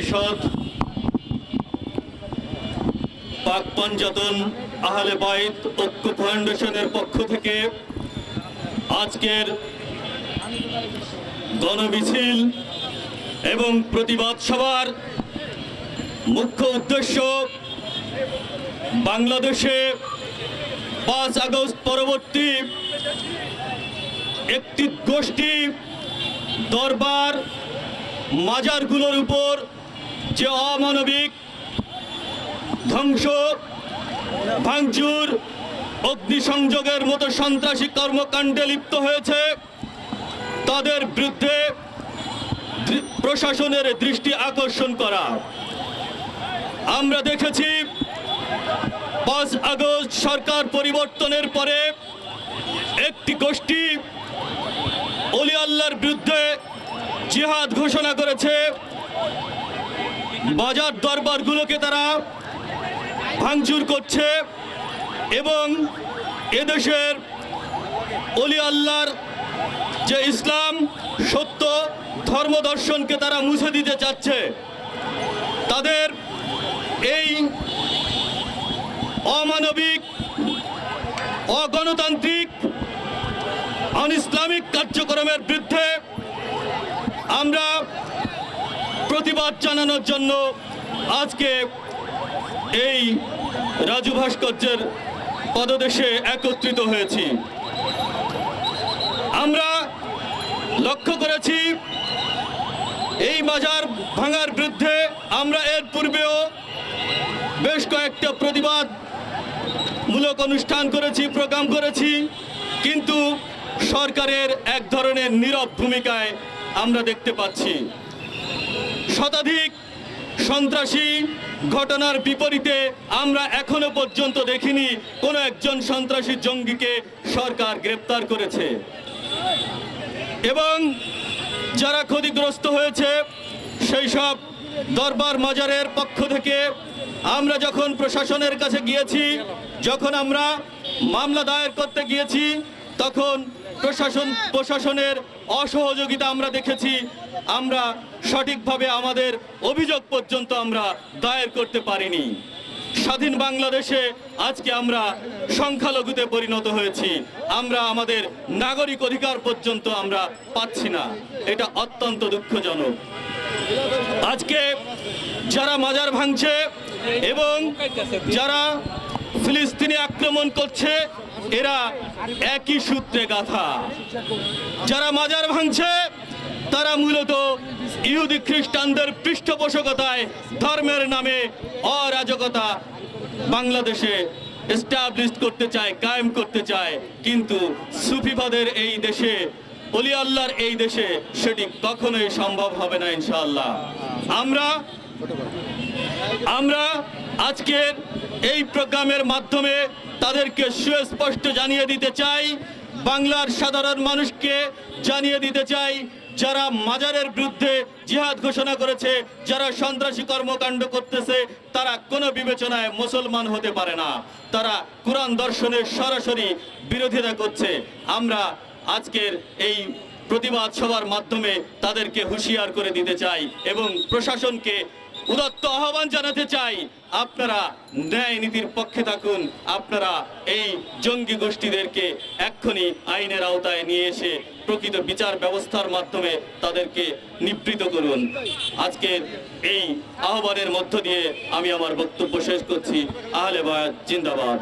পরিষদ। পাক পঞ্জাতন আহলে বাইত ঐক্য ফাউন্ডেশনের পক্ষ থেকে আজকের গণমিছিল এবং প্রতিবাদ সভার মুখ্য উদ্দেশ্য বাংলাদেশে পাঁচ আগস্ট পরবর্তী একটি গোষ্ঠী দরবার মাজারগুলোর উপর যে অমানবিক ধ্বংস, ভাঙচুর, অগ্নিসংযোগের মতো সন্ত্রাসী কর্মকাণ্ডে লিপ্ত হয়েছে, তাদের বিরুদ্ধে প্রশাসনের দৃষ্টি আকর্ষণ করা। আমরা দেখেছি, পাঁচ আগস্ট সরকার পরিবর্তনের পরে একটি গোষ্ঠী অলি আল্লাহর বিরুদ্ধে জিহাদ ঘোষণা করেছে বাজার দরবারগুলোকে তারা ভাঙচুর করছে এবং এদেশের অলি আল্লাহর যে ইসলাম, সত্য, ধর্ম দর্শনকে তারা মুছে দিতে চাচ্ছে। তাদের এই অমানবিক, অগণতান্ত্রিক, আন ইসলামিক কার্যক্রমের বিরুদ্ধে আমরা প্রতিবাদ জানানোর জন্য আজকে এই রাজু ভাস্কর্যের পদদেশে একত্রিত হয়েছি। আমরা লক্ষ্য করেছি, এই বাজার ভাঙার বিরুদ্ধে আমরা এর পূর্বেও বেশ কয়েকটা প্রতিবাদ মূলক অনুষ্ঠান করেছি, প্রোগ্রাম করেছি, কিন্তু সরকারের এক ধরনের নীরব ভূমিকায় আমরা দেখতে পাচ্ছি। শতাধিক সন্ত্রাসী ঘটনার বিপরীতে আমরা এখনও পর্যন্ত দেখিনি কোনো একজন সন্ত্রাসী জঙ্গিকে সরকার গ্রেপ্তার করেছে। এবং যারা ক্ষতিগ্রস্ত হয়েছে, সেই সব দরবার মাজারের পক্ষ থেকে আমরা যখন প্রশাসনের কাছে গিয়েছি, যখন আমরা মামলা দায়ের করতে গিয়েছি, তখন প্রশাসন, প্রশাসনের অসহযোগিতা আমরা দেখেছি। আমরা সঠিকভাবে আমাদের অভিযোগ পর্যন্ত আমরা দায়ের করতে পারিনি। স্বাধীন বাংলাদেশে আজকে আমরা সংখ্যালঘুতে পরিণত হয়েছি। আমরা আমাদের নাগরিক অধিকার পর্যন্ত আমরা পাচ্ছি না। এটা অত্যন্ত দুঃখজনক। আজকে যারা মাজার ভাঙছে এবং যারা ফিলিস্তিনি আক্রমণ করছে এরা একই সূত্রে গাথা। যারা মাজার ভাঙছে, তারা মূলত ইহুদি খ্রিস্টানদের পৃষ্ঠপোষকতায়, ধর্মের নামে অরাজকতা বাংলাদেশে এস্টাবলিশ করতে চায়, কায়েম করতে চায়। কিন্তু সুফিবাদের এই দেশে, অলি আল্লাহর এই দেশে সেটি কখনোই সম্ভব হবে না, ইনশাআল্লাহ। আমরা আমরা আজকের এই প্রোগ্রামের মাধ্যমে তাদেরকে সুস্পষ্ট জানিয়ে দিতে চাই, বাংলার সাধারণ মানুষকে জানিয়ে দিতে চাই, যারা মাজারের বিরুদ্ধে জিহাদ ঘোষণা করেছে, যারা সন্ত্রাসী কর্মকাণ্ড করতেছে, তারা কোনো বিবেচনায় মুসলমান হতে পারে না। তারা কোরআন দর্শনের সরাসরি বিরোধিতা করছে। আমরা আজকের এই প্রতিবাদ সভার মাধ্যমে তাদেরকে হুঁশিয়ার করে দিতে চাই এবং প্রশাসনকে উদত্ত আহ্বান জানাতে চাই, আপনারা ন্যায় নীতির পক্ষে থাকুন, আপনারা এই জঙ্গি গোষ্ঠীদেরকে এক্ষুনি আইনের আওতায় নিয়ে এসে প্রকৃত বিচার ব্যবস্থার মাধ্যমে তাদেরকে নিবৃত করুন। আজকের এই আহ্বানের মধ্য দিয়ে আমি আমার বক্তব্য শেষ করছি। আহলে বায়াত, জিন্দাবাদ।